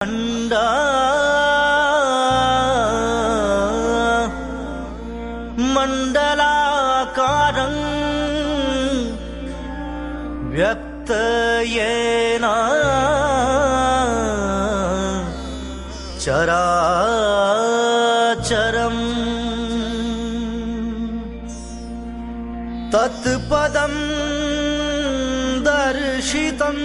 கண்டா மண்டலாக்காரன் வியப்தேனா சராச்சரம் தத் பதம் தர்ஷிதம்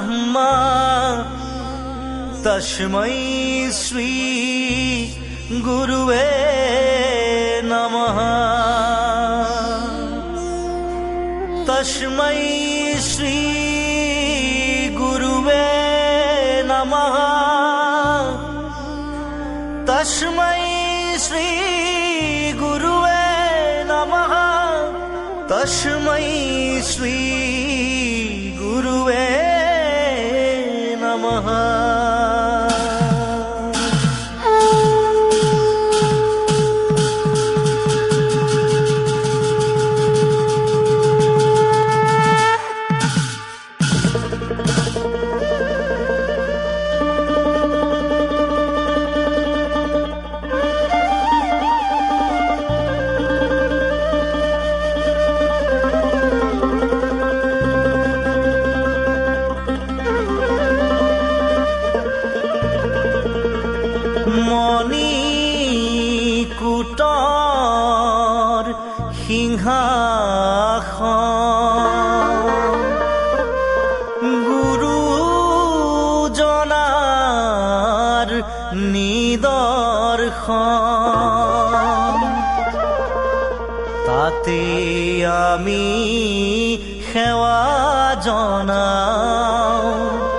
ब्रह्मा तस्मै श्री गुरुवे नमः। तस्मै श्री गुरुवे नमः। तस्मै श्री गुरुवे नमः। तस्मै श्री one. মণিকূটৰ সিংহাসন। গুৰুজনাৰ নিদৰ্শন তাতে আমি সেৱা জনাওঁ।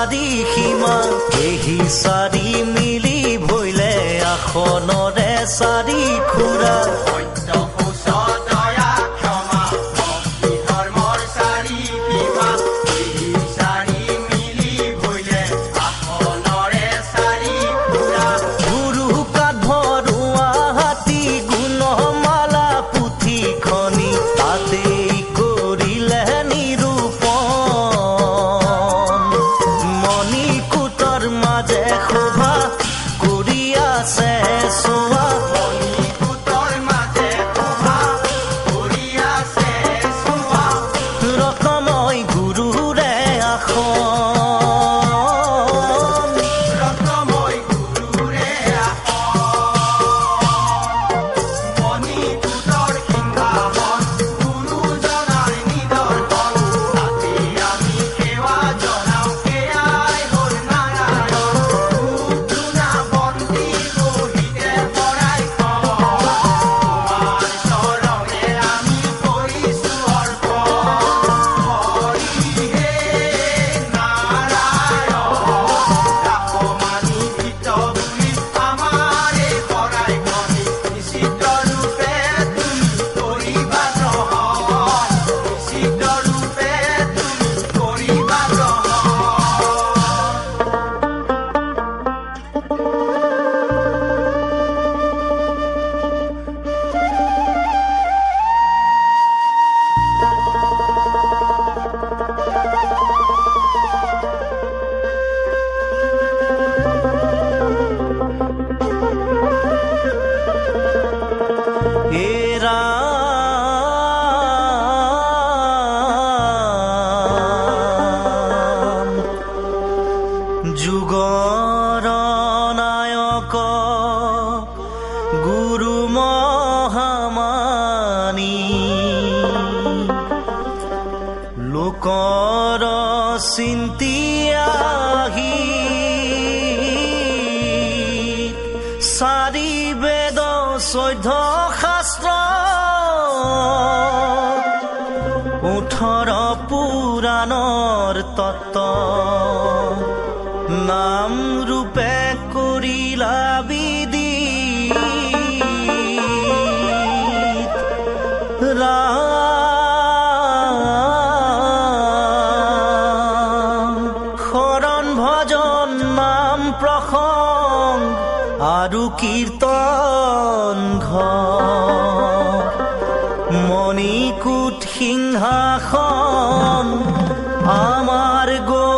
চাৰি সীমা এহি চাৰি মিলি ভৈলে আসনৰে চাৰি খুৰা পুৰাণৰ তত্ত্ব। নাম কৰিলা বিদি ৰাম শৰণ ভজন নাম প্ৰসং আৰু কীৰ্তন মণিকূট সিংহাসন আমাৰ গৌৰৱ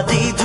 a